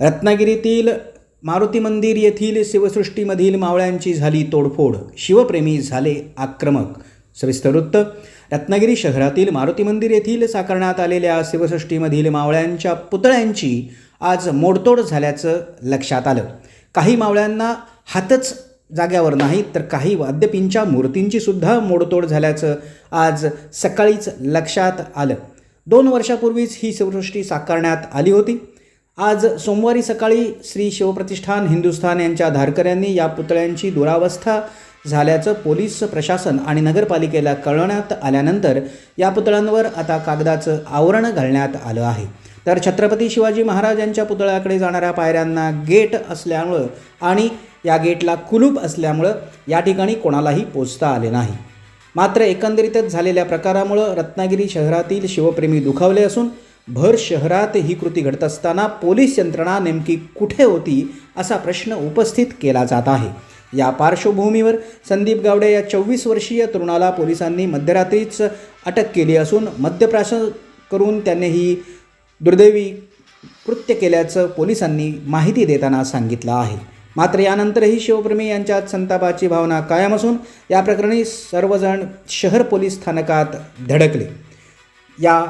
रत्नागिरीतील मारुती मंदिर येथील शिवसृष्टीमधील मावळ्यांची झाली तोडफोड. शिवप्रेमी झाले आक्रमक. सविस्तर वृत्त. रत्नागिरी शहरातील मारुती मंदिर येथील साकारण्यात आलेल्या शिवसृष्टीमधील मावळ्यांच्या पुतळ्यांची आज मोडतोड झाल्याचं लक्षात आलं. काही मावळ्यांना हातच जाग्यावर नाही तर काही वाद्यपींच्या मूर्तींची सुद्धा मोडतोड झाल्याचं आज सकाळीच लक्षात आलं. दोन वर्षापूर्वीच ही शिवसृष्टी साकारण्यात आली होती. आज सोमवारी सकाळी श्री शिवप्रतिष्ठान हिंदुस्थान यांच्या धारकऱ्यांनी या पुतळ्यांची दुरावस्था झाल्याचं पोलीस प्रशासन आणि नगरपालिकेला कळवण्यात आल्यानंतर या पुतळ्यांवर आता कागदाचं आवरण घालण्यात आलं आहे. तर छत्रपती शिवाजी महाराज यांच्या पुतळ्याकडे जाणाऱ्या पायऱ्यांना गेट असल्यामुळं आणि या गेटला कुलूप असल्यामुळं या ठिकाणी कोणालाही पोचता आले नाही. मात्र एकंदरीतच झालेल्या प्रकारामुळं रत्नागिरी शहरातील शिवप्रेमी दुखावले असून भर शहरात ही कृती घडत असताना पोलीस यंत्रणा नेमकी कुठे होती असा प्रश्न उपस्थित केला जात आहे. या पार्श्वभूमीवर संदीप गावडे या चोवीस वर्षीय तरुणाला पोलिसांनी मध्यरात्रीच अटक केली असून मद्यप्राशन करून त्याने ही दुर्दैवी कृत्य केल्याचं पोलिसांनी माहिती देताना सांगितलं आहे. मात्र यानंतरही शिवप्रेमी यांच्यात संतापाची भावना कायम असून या प्रकरणी सर्वजण शहर पोलीस स्थानकात धडकले. या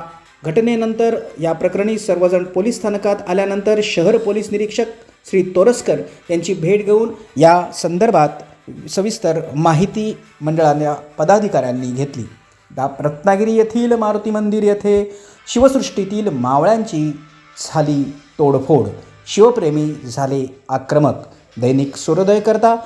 घटनेनंतर या प्रकरणी सर्वजण पोलीस स्थानकात आल्यानंतर शहर पोलीस निरीक्षक श्री तोरसकर यांची भेट घेऊन या संदर्भात सविस्तर माहिती मंडळाच्या पदाधिकाऱ्यांनी घेतली. दा रत्नागिरी येथील मारुती मंदिर येथे शिवसृष्टीतील मावळ्यांची झाली तोडफोड. शिवप्रेमी झाले आक्रमक. दैनिक सूर्योदय करता